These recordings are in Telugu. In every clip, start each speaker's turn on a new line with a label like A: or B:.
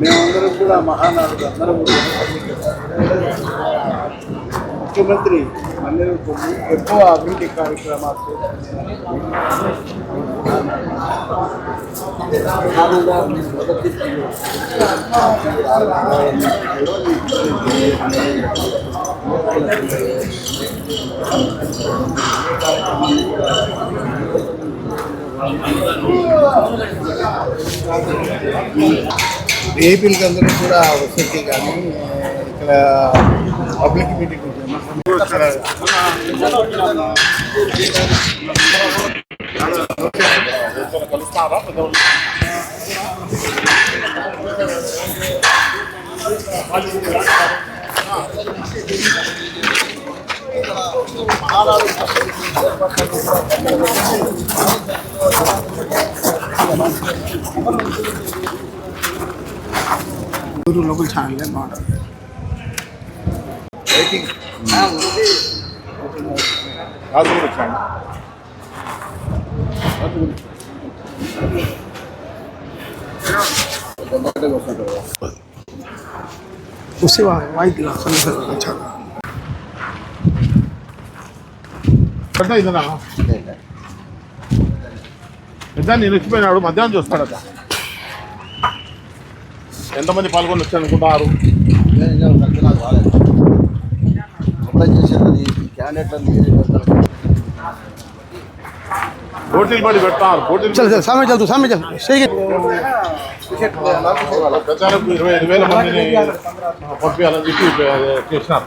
A: మేమందరం కూడా మహానాడు అందరం కూడా ముఖ్యమంత్రి అందరూ కొన్ని ఎక్కువ అభివృద్ధి కార్యక్రమాలు ఏపీలకి అందరూ కూడా వసతి కానీ ఇక్కడ public meeting Guru local channel and not. Waiting. That's good channel. उससे वाइट ग्लास अच्छा
B: పెద్ద ఇదనా? పెద్ద నిలిచిపోయినాడు మధ్యాహ్నం చూస్తాడట. ఎంతమంది పాల్గొని వచ్చారు అనుకుంటారు పోటీలు పడి పెడతారు పోటీలు
C: సామె చల్తు సామె చల్
B: ప్రచారం ఇరవై ఐదు వేల మందిని పంపించాలని చెప్పి చేసినారు.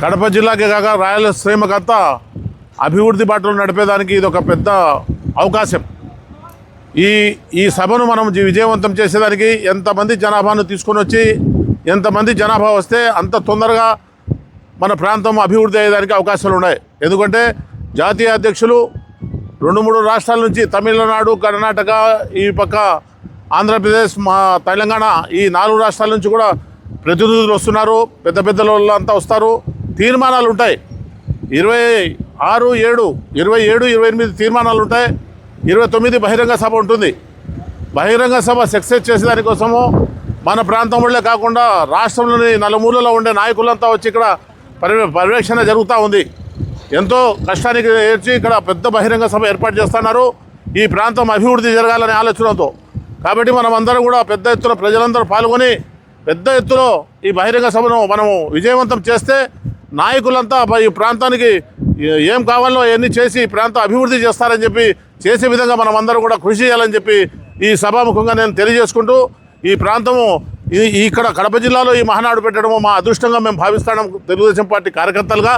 B: కడప జిల్లాకే కాక రాయలసీమకంతా అభివృద్ధి బాటలు నడిపేదానికి ఇది ఒక పెద్ద అవకాశం. ఈ ఈ సభను మనం విజయవంతం చేసేదానికి ఎంతమంది జనాభాను తీసుకొని వచ్చి ఎంతమంది జనాభా వస్తే అంత తొందరగా మన ప్రాంతం అభివృద్ధి అయ్యేదానికి అవకాశాలు ఉన్నాయి. ఎందుకంటే జాతీయ అధ్యక్షులు రెండు మూడు రాష్ట్రాల నుంచి తమిళనాడు కర్ణాటక ఈ పక్క ఆంధ్రప్రదేశ్ మా తెలంగాణ ఈ నాలుగు రాష్ట్రాల నుంచి కూడా ప్రతినిధులు వస్తున్నారు. పెద్ద పెద్దల వాళ్ళు అంతా వస్తారు. తీర్మానాలు ఉంటాయి ఇరవై ఆరు ఏడు ఇరవై ఏడు ఇరవై ఎనిమిది తీర్మానాలు ఉంటాయి ఇరవై తొమ్మిది బహిరంగ సభ ఉంటుంది. బహిరంగ సభ సక్సెస్ చేసే దానికోసము మన ప్రాంతం కాకుండా రాష్ట్రంలోని నలుమూలలో ఉండే నాయకులంతా వచ్చి ఇక్కడ పర్య పర్యవేక్షణ జరుగుతూ ఉంది. ఎంతో కష్టానికి ఏర్చి ఇక్కడ పెద్ద బహిరంగ సభ ఏర్పాటు చేస్తున్నారు. ఈ ప్రాంతం అభివృద్ధి జరగాలనే ఆలోచనతో. కాబట్టి మనం అందరం కూడా పెద్ద ఎత్తున ప్రజలందరూ పాల్గొని పెద్ద ఎత్తులో ఈ బహిరంగ సభను మనము విజయవంతం చేస్తే నాయకులంతా ఈ ప్రాంతానికి ఏం కావాలో అవన్నీ చేసి ఈ ప్రాంతం అభివృద్ధి చేస్తారని చెప్పి చేసే విధంగా మనం అందరం కూడా కృషి చేయాలని చెప్పి ఈ సభాముఖంగా నేను తెలియజేసుకుంటూ ఈ ప్రాంతము ఈ- ఇక్కడ కడప జిల్లాలో ఈ మహానాడు పెట్టడము మా అదృష్టంగా మేము భావిస్తాం తెలుగుదేశం పార్టీ కార్యకర్తలుగా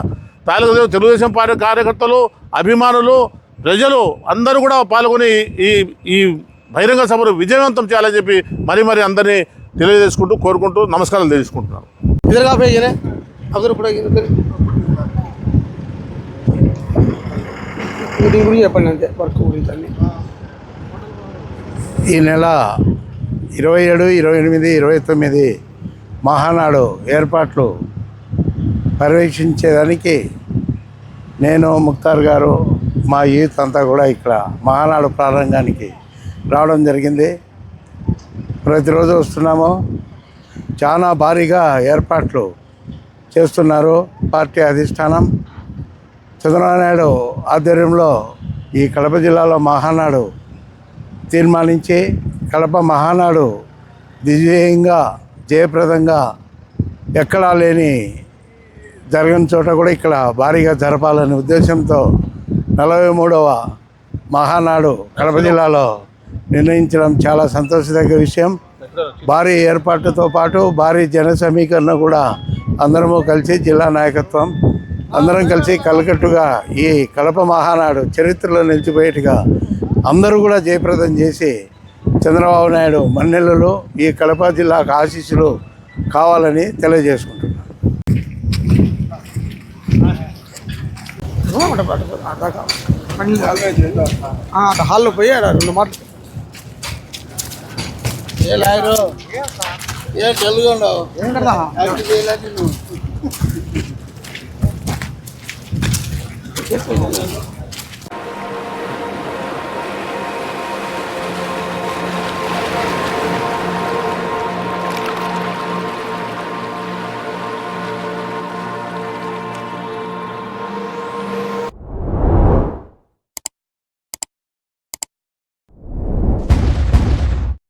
B: తెలుగుదేశం తెలుగుదేశం పార్టీ కార్యకర్తలు అభిమానులు ప్రజలు అందరూ కూడా పాల్గొని ఈ ఈ బహిరంగ సభను విజయవంతం చేయాలని చెప్పి మరీ మరీ అందరినీ తెలియజేసుకుంటూ కోరుకుంటూ నమస్కారాలు తెలుసుకుంటున్నాను
C: అక్కడ ఇప్పుడు వీటి గురించి చెప్పండి అంతే వర్క్ గురించి అన్ని.
A: ఈ నెల ఇరవై ఏడు ఇరవై ఎనిమిది ఇరవై తొమ్మిది మహానాడు ఏర్పాట్లు పర్యవేక్షించేదానికి నేను ముక్తార్ గారు మా యూత్ అంతా కూడా ఇక్కడ మహానాడు ప్రారంభానికి రావడం జరిగింది. ప్రతిరోజు వస్తున్నాము. చాలా భారీగా ఏర్పాట్లు చేస్తున్నారు పార్టీ అధిష్టానం. చంద్రబాబు నాయుడు ఆధ్వర్యంలో ఈ కడప జిల్లాలో మహానాడు తీర్మానించి కడప మహానాడు దివ్యంగా జయప్రదంగా ఎక్కడా లేని జరగని చోట కూడా ఇక్కడ భారీగా జరపాలనే ఉద్దేశంతో నలభై మూడవ మహానాడు కడప జిల్లాలో నిర్ణయించడం చాలా సంతోషదగ్గ విషయం. భారీ ఏర్పాటుతో పాటు భారీ జన సమీకరణ కూడా అందరము కలిసి జిల్లా నాయకత్వం అందరం కలిసి కలకట్టుగా ఈ కడప మహానాడు చరిత్రలో నిలిచిపోయేట్టుగా అందరూ కూడా జయప్రదం చేసి చంద్రబాబు నాయుడు మన్నెలలో ఈ కడప జిల్లాకు ఆశీస్సులు కావాలని తెలియజేసుకుంటున్నాను.
C: హాల్లో పోయి రెండు మాటలు.
D: ఏ లాయరు? ఏ తెలుగు ఉండవు.
C: ఏం